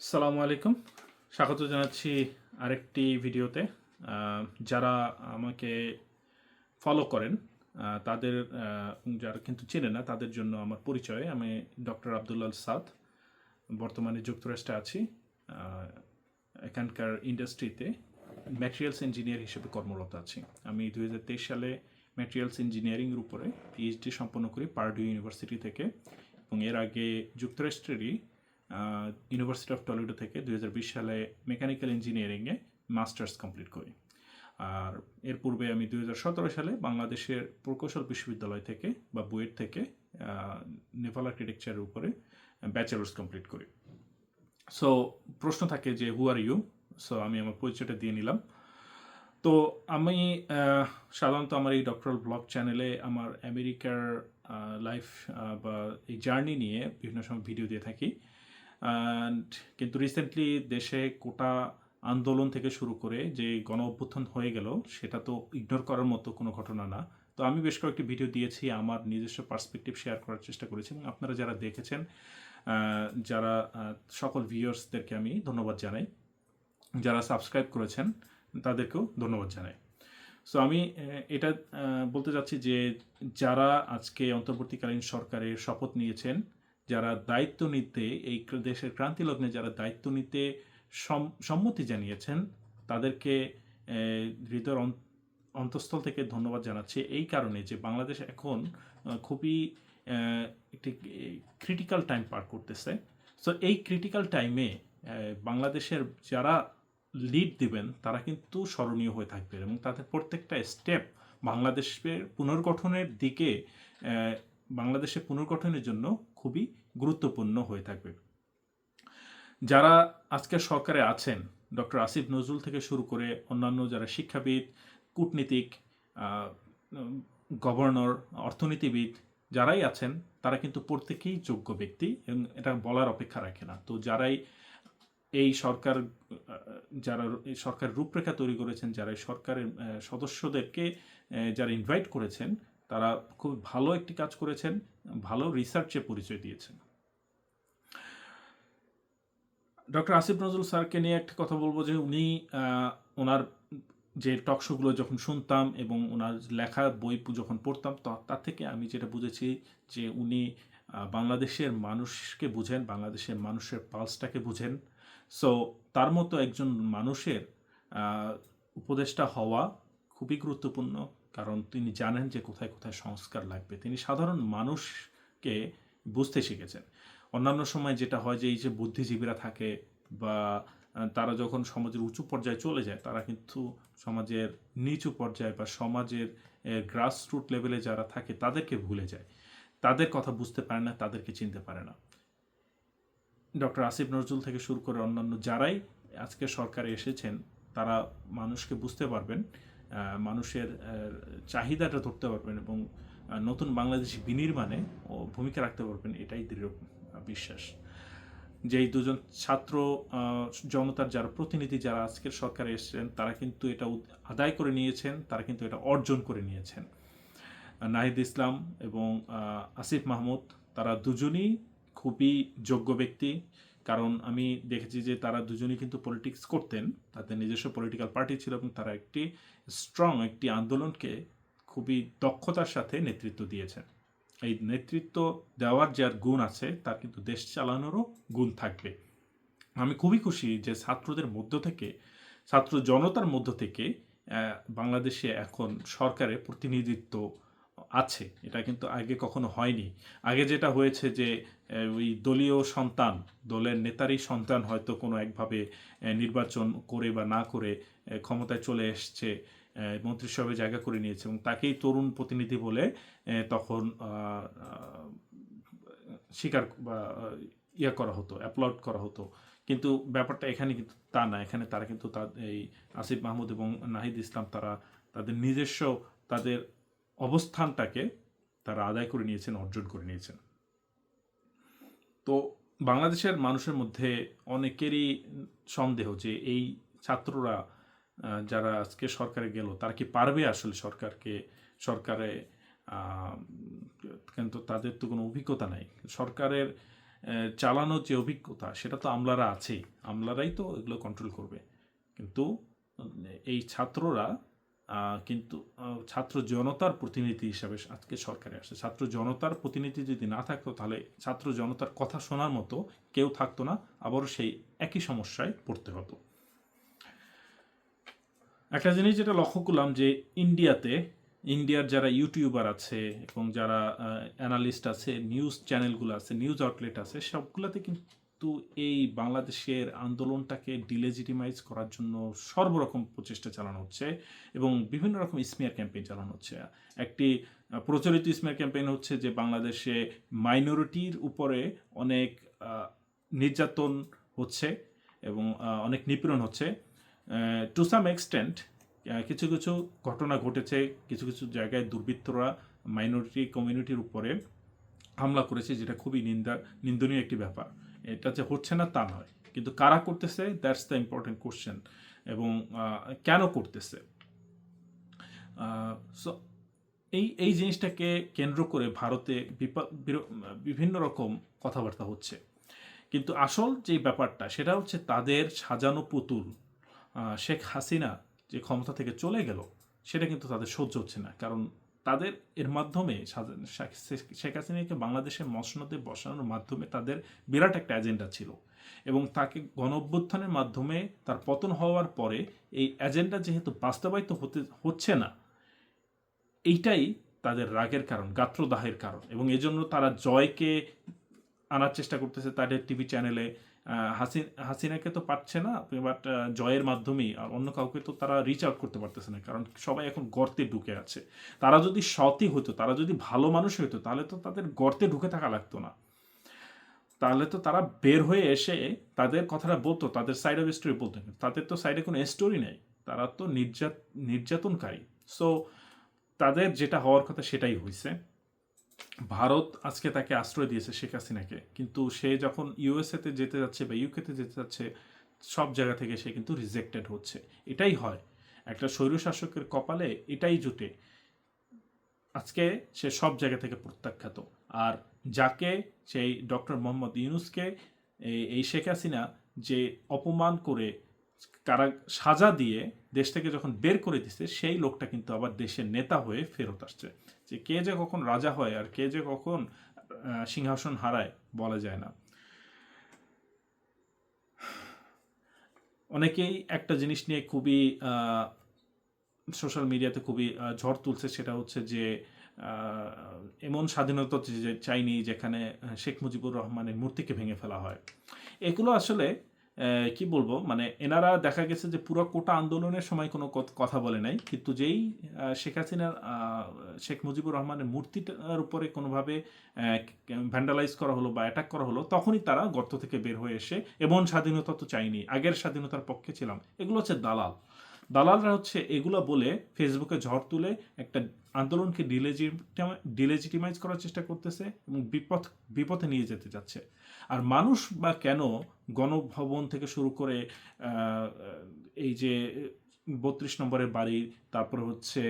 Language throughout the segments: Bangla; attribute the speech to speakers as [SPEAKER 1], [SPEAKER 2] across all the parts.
[SPEAKER 1] সালামু আলাইকুম। স্বাগত জানাচ্ছি আরেকটি ভিডিওতে। যারা আমাকে ফলো করেন তাদের যারা কিন্তু চেনে না, তাদের জন্য আমার পরিচয়। আমি ডক্টর আবদুল্লাল সাদ, বর্তমানে যুক্তরাষ্ট্রে আছি এখানকার ইন্ডাস্ট্রিতে ম্যাটেরিয়ালস ইঞ্জিনিয়ার হিসেবে কর্মরত আছি। আমি দু হাজার তেইশ সালে ম্যাটেরিয়ালস ইঞ্জিনিয়ারিংয়ের উপরে পিএইচডি সম্পন্ন করি পার্ডু ইউনিভার্সিটি থেকে এবং এর আগে যুক্তরাষ্ট্রেরই ইউনিভার্সিটি অফ টলিউডো থেকে দু হাজার বিশ সালে মেকানিক্যাল ইঞ্জিনিয়ারিংয়ে মাস্টার্স কমপ্লিট করি। আর এর পূর্বে আমি দু হাজার সতেরো সালে বাংলাদেশের প্রকৌশল বিশ্ববিদ্যালয় থেকে বা বুয়েট থেকে নেভাল আর্কিটেকচারের উপরে ব্যাচেলার্স কমপ্লিট করি। সো প্রশ্ন থাকে যে হু আর ইউ সো আমি আমার পরিচয়টা দিয়ে নিলাম। তো আমি সাধারণত আমার এই ডক্টরাল ব্লগ চ্যানেলে আমার আমেরিকার লাইফ বা এই জার্নি নিয়ে বিভিন্ন সময় ভিডিও দিয়ে থাকি। কিন্তু রিসেন্টলি দেশে কোটা আন্দোলন থেকে শুরু করে যে গণ অভ্যুত্থান হয়ে গেল, সেটা তো ইগনোর করার মতো কোনো ঘটনা না। তো আমি বেশ কয়েকটি ভিডিও দিয়েছি, আমার নিজস্ব পার্সপেক্টিভ শেয়ার করার চেষ্টা করেছি এবং আপনারা যারা দেখেছেন যারা সকল ভিউয়ার্সদেরকে আমি ধন্যবাদ জানাই। যারা সাবস্ক্রাইব করেছেন, তাদেরকেও ধন্যবাদ জানাই। সো আমি এটা বলতে চাচ্ছি যে যারা আজকে অন্তর্বর্তীকালীন সরকারের শপথ নিয়েছেন যারা দায়িত্ব নিতে, এই দেশের ক্রান্তি লগ্নে যারা দায়িত্ব নিতে সম- সম্মতি জানিয়েছেন, তাদেরকে অন- অন্তঃস্থল থেকে ধন্যবাদ জানাচ্ছি। এই কারণে যে বাংলাদেশ এখন খুবই একটি ক্রিটিক্যাল টাইম পার করতেছে। সো এই ক্রিটিক্যাল টাইমে বাংলাদেশের যারা লিড দিবেন, তারা কিন্তু স্মরণীয় হয়ে থাকবে এবং তাদের প্রত্যেকটা স্টেপ বাংলাদেশের পুনর্গঠনের দিকে আহ, বাংলাদেশের পুনর্গঠনের জন্য খুবই গুরুত্বপূর্ণ হয়ে থাকবে। যারা আজকে সরকারে আছেন ডক্টর আসিফ নজরুল থেকে শুরু করে অন্যান্য যারা শিক্ষাবিদ কূটনীতিক গভর্নর অর্থনীতিবিদ যারাই আছেন তারা কিন্তু প্রত্যেকেই যোগ্য ব্যক্তি এবং এটা বলার অপেক্ষা রাখে না। তো যারাই এই সরকার যারা সরকার রূপরেখা তৈরি করেছেন যারা সরকারের সদস্যদেরকে যারা ইনভাইট করেছেন তারা খুব ভালো একটি কাজ করেছেন, ভালো রিসার্চে পরিচয় দিয়েছেন। ডক্টর আসিফ নজরুল স্যারকে নিয়ে একটা কথা বলব যে উনি ওনার যে টকশোগুলো যখন শুনতাম এবং ওনার লেখা বই যখন পড়তাম, তা- তার থেকে আমি যেটা বুঝেছি যে উনি বাংলাদেশের মানুষকে বুঝেন, বাংলাদেশের মানুষের পালসটাকে বুঝেন। সো তার মতো একজন মানুষের উপদেষ্টা হওয়া খুবই গুরুত্বপূর্ণ। কারণ তিনি জানেন যে কোথায় কোথায় সংস্কার লাগবে। তিনি সাধারণ মানুষকে বুঝতে শিখেছেন। অন্যান্য সময় যেটা হয় যে, এই যে বুদ্ধিজীবীরা থাকে বা তারা যখন সমাজের উঁচু পর্যায়ে চলে যায়, তারা কিন্তু সমাজের নিচু পর্যায়ে বা সমাজের গ্রাস রুট লেভেলে যারা থাকে, তাদেরকে ভুলে যায়। তাদের কথা বুঝতে পারে না, তাদেরকে চিনতে পারে না। ডক্টর আসিফ নজরুল থেকে শুরু করে অন্যান্য যারাই আজকে সরকারে এসেছেন, তারা মানুষকে বুঝতে পারবেন মানুষের চাহিদাটা ধরতে পারবেন এবং নতুন বাংলাদেশি বিনির্মাণে ও ভূমিকা রাখতে পারবেন, এটাই দৃঢ় বিশ্বাস। যেই দুজন ছাত্র জনতার যারা প্রতিনিধি যারা আজকের সরকারে এসেছেন, তারা কিন্তু এটা আদায় করে নিয়েছেন, তারা কিন্তু এটা অর্জন করে নিয়েছেন। নাহিদ ইসলাম এবং আসিফ মাহমুদ, তারা দুজনই খুবই যোগ্য ব্যক্তি। কারণ আমি দেখেছি যে তারা দুজনই কিন্তু পলিটিক্স করতেন, তাদের নিজস্ব পলিটিক্যাল পার্টি ছিল এবং তারা একটি স্ট্রং একটি আন্দোলনকে খুবই দক্ষতার সাথে নেতৃত্ব দিয়েছেন। এই নেতৃত্ব দেওয়ার যার গুণ আছে, তার কিন্তু দেশ চালানোরও গুণ থাকবে। আমি খুবই খুশি যে ছাত্রদের মধ্য থেকে, ছাত্র জনতার মধ্য থেকে বাংলাদেশে এখন সরকারের প্রতিনিধিত্ব আছে। এটা কিন্তু আগে কখনো হয়নি। আগে যেটা হয়েছে যে ওই দলীয় সন্তান, দলের নেতারই সন্তান হয়তো কোনো একভাবে নির্বাচন করে বা না করে ক্ষমতায় চলে এসছে মন্ত্রিসভায় জায়গা করে নিয়েছে এবং তাকেই তরুণ প্রতিনিধি বলে তখন স্বীকার বা ইয়া করা হতো অ্যাপ্লড করা হতো। কিন্তু ব্যাপারটা এখানে কিন্তু তা না। এখানে তারা কিন্তু তার, এই আসিফ মাহমুদ এবং নাহিদ ইসলাম তারা তাদের নিজস্ব তাদের অবস্থানটাকে তারা আদায় করে নিয়েছেন, অর্জন করে নিয়েছেন। তো বাংলাদেশের মানুষের মধ্যে অনেকেরই সন্দেহ যে এই ছাত্ররা যারা আজকে সরকারে গেল, তারা কি পারবে আসলে সরকারকে, সরকারে কিন্তু তাদের তো কোনো অভিজ্ঞতা নাই। সরকারের চালানোর যে অভিজ্ঞতা, সেটা তো আমলারা আছেই। আমলারাই তো এগুলো কন্ট্রোল করবে। কিন্তু এই ছাত্ররা কিন্তু ছাত্র জনতার প্রতিনিধি হিসাবে আজকে সরকারে আসছে। ছাত্র জনতার প্রতিনিধি যদি না থাকতো, তাহলে ছাত্র জনতার কথা শোনার মতো কেউ থাকতো না। আবারও সেই একই সমস্যায় পড়তে হতো। একটা জিনিস যেটা লক্ষ্য করলাম যে, ইন্ডিয়াতে, ইন্ডিয়ার যারা ইউটিউবার আছে এবং যারা অ্যানালিস্ট আছে, নিউজ চ্যানেলগুলো আছে, নিউজ আউটলেট আছে, সবগুলোতে কিন্তু এই বাংলাদেশের আন্দোলনটাকে ডিলেজিটিমাইজ করার জন্য সর্বরকম প্রচেষ্টা চালানো হচ্ছে এবং বিভিন্ন রকম স্মিয়ার ক্যাম্পেইন চালানো হচ্ছে। একটি প্রচলিত স্মিয়ার ক্যাম্পেইন হচ্ছে যে বাংলাদেশে মাইনরিটির উপরে অনেক নির্যাতন হচ্ছে এবং অনেক নিপীড়ন হচ্ছে। টু সাম এক্সটেন্ট কিছু কিছু ঘটনা ঘটেছে, কিছু কিছু জায়গায় দুর্বৃত্তরা মাইনরিটি কমিউনিটির উপরে হামলা করেছে, যেটা খুবই নিন্দা, নিন্দনীয় একটি ব্যাপার। এটা যে হচ্ছে না তা নয়। কিন্তু কারা করতেছে? দ্যাটস দ্য ইম্পর্টেন্ট কোশ্চেন এবং কেন করতেছে? সো এই এই জিনিসটাকে কেন্দ্র করে ভারতে বিভিন্ন রকম কথাবার্তা হচ্ছে। কিন্তু আসল যে ব্যাপারটা, সেটা হচ্ছে তাদের সাজানো পুতুল শেখ হাসিনা যে ক্ষমতা থেকে চলে গেল, সেটা কিন্তু তাদের সহ্য হচ্ছে না। কারণ তাদের এর মাধ্যমে শেখ- হাসিনাকে বাংলাদেশের মসনদে বসানোর মাধ্যমে তাদের বিরাট একটা এজেন্ডা ছিল। এবং তাকে গণ অভ্যুত্থানের মাধ্যমে তার পতন হওয়ার পরে এই এজেন্ডা যেহেতু বাস্তবায়িত হতে হচ্ছে না, এইটাই তাদের রাগের কারণ, গাত্রদাহের কারণ। এবং এজন্য তারা জয়কে আনার চেষ্টা করতেছে তাদের টিভি চ্যানেলে হাসিনাকে তো পাচ্ছে না বাট জয়ের মাধ্যমেই, আর অন্য কাউকে তো তারা রিচ আউট করতে পারতেছে না, কারণ সবাই এখন গর্তে ঢুকে আছে। তারা যদি সতই হতো, তারা যদি ভালো মানুষ হতো, তাহলে তো তাদের গর্তে ঢুকে থাকা লাগতো না। তাহলে তো তারা বের হয়ে এসে তাদের কথাটা বলতো, তাদের সাইড অফ স্টোরি বলতো তাদের তো সাইডে কোনো স্টোরি নেই। তারা তো নির্যাত, নির্যাতনকারী। সো তাদের যেটা হওয়ার কথা সেটাই হয়েছে ভারত আজকে তাকে আশ্রয় দিয়েছে শেখ হাসিনাকে। কিন্তু সে যখন ইউএসএতে যেতে যাচ্ছে বা ইউকেতে যেতে যাচ্ছে, সব জায়গা থেকে সে কিন্তু রিজেক্টেড হচ্ছে। এটাই হয়। একটা স্বৈরশাসকের কপালে এটাই জুটে। আজকে সে সব জায়গা থেকে প্রত্যাখ্যাত। আর যাকে, সেই ডক্টর মোহাম্মদ ইউনুসকে এই শেখ হাসিনা যে অপমান করে কারা সাজা দিয়ে দেশ থেকে যখন বের করে দিছে, সেই লোকটা কিন্তু আবার দেশের নেতা হয়ে ফেরত আসছে। যে কে যে কখন রাজা হয় আর কে যে কখন সিংহাসন হারায় বলা যায় না। অনেকেই একটা জিনিস নিয়ে খুবই সোশ্যাল মিডিয়াতে খুবই ঝড় তুলছে সেটা হচ্ছে যে এমন স্বাধীনতা চাইনি যেখানে শেখ মুজিবুর রহমানের মূর্তিকে ভেঙে ফেলা হয়। এগুলো আসলে কি বলব? মানে এনারা দেখা গেছে যে পুরো কোটা আন্দোলনের সময় কোনো কথা বলে নাই। কিন্তু যেই শেখ হাসিনার শেখ মুজিবুর রহমানের মূর্তিটার উপরে কোনোভাবে ভ্যান্ডালাইজ করা হলো বা অ্যাটাক করা হলো, তখনই তারা গর্ত থেকে বের হয়ে এসে এবং স্বাধীনতা তো চাইনি। আগের স্বাধীনতার পক্ষে ছিলাম। এগুলো হচ্ছে দালাল। দালালরা হচ্ছে এগুলো বলে ফেসবুকে ঝড় তুলে একটা আন্দোলনকে ডিলেজিটিমাইজ করার চেষ্টা করতেছে এবং বিপদ বিপথে নিয়ে যেতে যাচ্ছে। আর মানুষ বা কেন গণভবন থেকে শুরু করে এই যে বত্রিশ নম্বরের বাড়ি, তারপরে হচ্ছে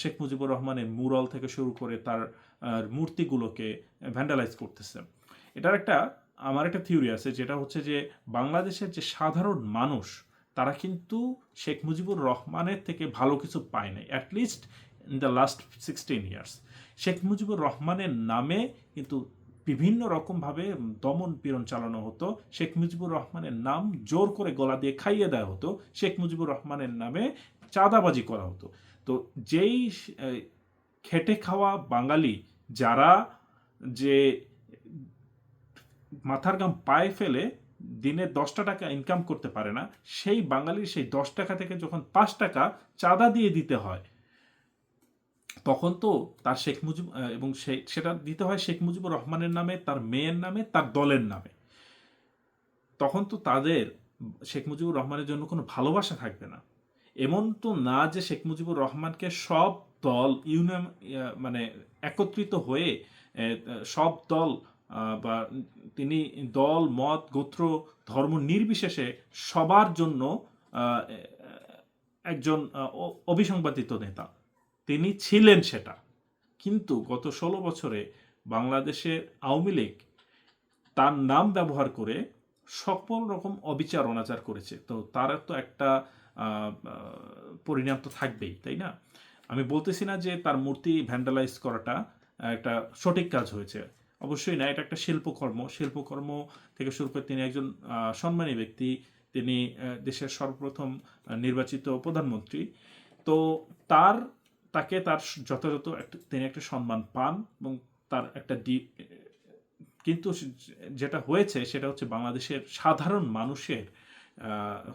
[SPEAKER 1] শেখ মুজিবুর রহমানের মুরাল থেকে শুরু করে তার মূর্তিগুলোকে ভ্যান্ডালাইজ করতেছে। এটার একটা, আমার একটা থিওরি আছে, যেটা হচ্ছে যে বাংলাদেশের যে সাধারণ মানুষ তারা কিন্তু শেখ মুজিবুর রহমানের থেকে ভালো কিছু পায় নাই at least in the last sixteen years Sheikh Mujibur রহমানের নামে কিন্তু বিভিন্ন রকমভাবে দমন পীড়ন চালানো হতো। শেখ মুজিবুর রহমানের নাম জোর করে গলা দিয়ে খাইয়ে দেওয়া হতো। শেখ মুজিবুর রহমানের নামে চাঁদাবাজি করা হতো। তো যেই খেটে খাওয়া বাঙালি যারা যে মাথার গাম পায়ে ফেলে দিনে দশটা টাকা ইনকাম করতে পারে না, সেই বাঙালির সেই দশ টাকা থেকে যখন পাঁচ টাকা চাঁদা দিয়ে দিতে হয়, তখন তো তার শেখ মুজিব এবং সেটা দিতে হয় শেখ মুজিবুর রহমানের নামে, তার মেয়ের নামে, তার দলের নামে। তখন তো তাদের শেখ মুজিবুর রহমানের জন্য কোনো ভালোবাসা থাকবে না। এমন তো না যে শেখ মুজিবুর রহমানকে সব দল ইউনিয়ন মানে একত্রিত হয়ে সব দল বা তিনি দল মত গোত্র ধর্ম নির্বিশেষে সবার জন্য একজন আহ, অ- অবিসংবাদিত নেতা। তিনি ছিলেন সেটা। কিন্তু গত ষোলো বছরে বাংলাদেশের আওয়ামী লীগ তার নাম ব্যবহার করে সকল রকম অবিচার অনাচার করেছে। তো তার তো একটা পরিণাম তো থাকবেই তাই না? আমি বলতেছি না যে তার মূর্তি ভ্যান্ডালাইজ করাটা একটা সঠিক কাজ হয়েছে। অবশ্যই না, এটা একটা শিল্পকর্ম। শিল্পকর্ম থেকে শুরু করে তিনি একজন সম্মানী ব্যক্তি। তিনি দেশের সর্বপ্রথম নির্বাচিত প্রধানমন্ত্রী। তো তার, তাকে তার যথাযথ একটা, তিনি একটা সম্মান পান এবং তার একটা দি কিন্তু যেটা হয়েছে সেটা হচ্ছে বাংলাদেশের সাধারণ মানুষের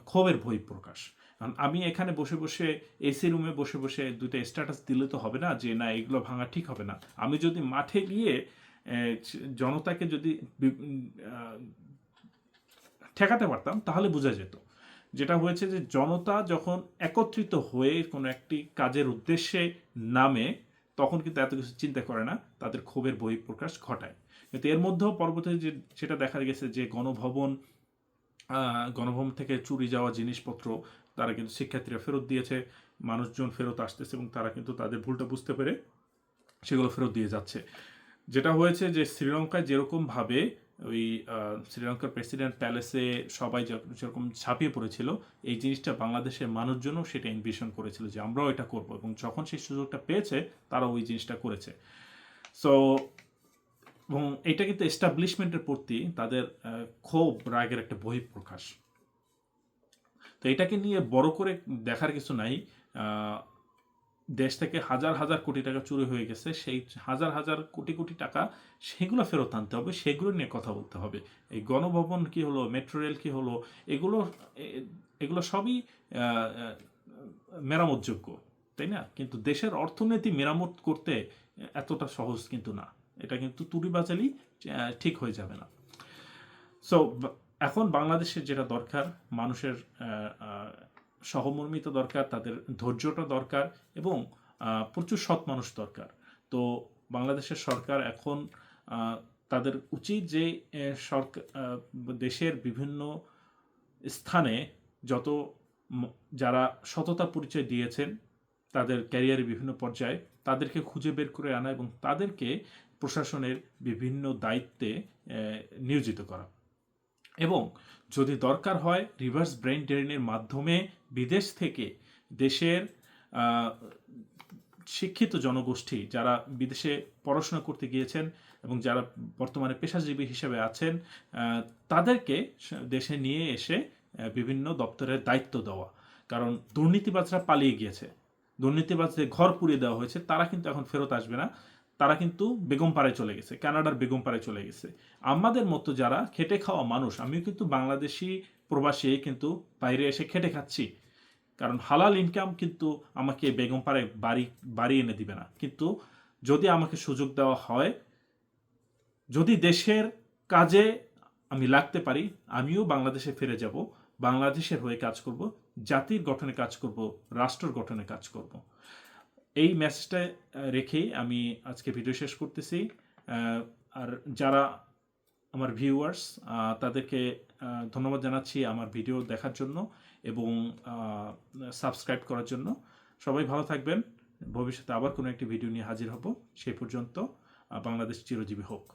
[SPEAKER 1] ক্ষোভের বহিঃপ্রকাশ। কারণ আমি এখানে বসে বসে এসি রুমে বসে বসে দুটো স্ট্যাটাস দিলে তো হবে না যে, না, এগুলো ভাঙা ঠিক হবে না। আমি যদি মাঠে গিয়ে জনতাকে যদি ঠেকাতে পারতাম, তাহলে বোঝা যেত। যেটা হয়েছে যে, জনতা যখন একত্রিত হয়ে কোনো একটি কাজের উদ্দেশ্যে নামে, তখন কিন্তু এত কিছু চিন্তা করে না, তাদের ক্ষোভের বহিঃপ্রকাশ ঘটায়। কিন্তু এর মধ্যেও পরবর্তীতে যে, সেটা দেখা গেছে যে, গণভবন গণভবন থেকে চুরি যাওয়া জিনিসপত্র তারা কিন্তু শিক্ষার্থীরা ফেরত দিয়েছে, মানুষজন ফেরত আসতেছে এবং তারা কিন্তু তাদের ভুলটা বুঝতে পেরে সেগুলো ফেরত দিয়ে যাচ্ছে। যেটা হয়েছে যে শ্রীলঙ্কায় যেরকমভাবে ওই শ্রীলঙ্কার প্রেসিডেন্ট প্যালেসে সবাই যেরকম ছাপিয়ে পড়েছিল, এই জিনিসটা বাংলাদেশের মানুষজনও সেটা এনভিশন করেছিল যে আমরাও এটা করব এবং যখন সেই সুযোগটা পেয়েছে তারা ওই জিনিসটা করেছে। সো এবং এটা কিন্তু এস্টাবলিশমেন্টের প্রতি তাদের ক্ষোভ, রাগের একটা বহিঃপ্রকাশ। তো এটাকে নিয়ে বড় করে দেখার কিছু নাই দেশ থেকে হাজার হাজার কোটি টাকা চুরি হয়ে গেছে সেই হাজার হাজার কোটি কোটি টাকা সেগুলো ফেরত আনতে হবে সেগুলো নিয়ে কথা বলতে হবে। এই গণভবন কি হলো মেট্রো রেল কি হলো এগুলো এগুলো সবই মেরামতযোগ্য তাই না? কিন্তু দেশের অর্থনীতি মেরামত করতে এতটা সহজ কিন্তু না। এটা কিন্তু বাচালি আহ, ঠিক হয়ে যাবে না। সো এখন বাংলাদেশের যেটা দরকার মানুষের সহমর্মিতা দরকার, তাদের ধৈর্যটা দরকার এবং প্রচুর সৎ মানুষ দরকার। তো বাংলাদেশের সরকার এখন তাদের উচিত যে সরকার দেশের বিভিন্ন স্থানে যত যারা সততা পরিচয় দিয়েছেন, তাদের ক্যারিয়ারের বিভিন্ন পর্যায়ে তাদেরকে খুঁজে বের করে আনা এবং তাদেরকে প্রশাসনের বিভিন্ন দায়িত্বে নিয়োজিত করা। এবং যদি দরকার হয় রিভার্স ব্রেন ড্রেনের মাধ্যমে বিদেশ থেকে দেশের শিক্ষিত জনগোষ্ঠী যারা বিদেশে পড়াশোনা করতে গিয়েছেন এবং যারা বর্তমানে পেশাজীবী হিসেবে আছেন তাদেরকে দেশে নিয়ে এসে বিভিন্ন দপ্তরের দায়িত্ব দেওয়া। কারণ দুর্নীতিবাজরা পালিয়ে গিয়েছে। দুর্নীতিবাজদের ঘর পুড়িয়ে দেওয়া হয়েছে। তারা কিন্তু এখন ফেরত আসবে না। তারা কিন্তু বেগম বেগমপাড়ায় চলে গেছে, কানাডার বেগম বেগমপাড়ায় চলে গেছে। আমাদের মতো যারা খেটে খাওয়া মানুষ, আমিও কিন্তু বাংলাদেশি প্রবাসী, কিন্তু বাইরে এসে খেটে খাচ্ছি। কারণ হালাল ইনকাম কিন্তু আমাকে বেগমপাড়ায় বাড়ি বাড়ি এনে দিবে না। কিন্তু যদি আমাকে সুযোগ দেওয়া হয়, যদি দেশের কাজে আমি লাগতে পারি, আমিও বাংলাদেশে ফিরে যাব, বাংলাদেশের হয়ে কাজ করব, জাতির গঠনে কাজ করব রাষ্ট্র গঠনে কাজ করব। এই মেসেজটা রেখে আমি আজকে ভিডিও শেষ করতেছি। আর যারা আমার ভিউয়ার্স তাদেরকে ধন্যবাদ জানাচ্ছি আমার ভিডিও দেখার জন্য এবং সাবস্ক্রাইব করার জন্য। সবাই ভালো থাকবেন। ভবিষ্যতে আবার কোনো একটি ভিডিও নিয়ে হাজির হব। সেই পর্যন্ত বাংলাদেশ চিরজীবী হোক।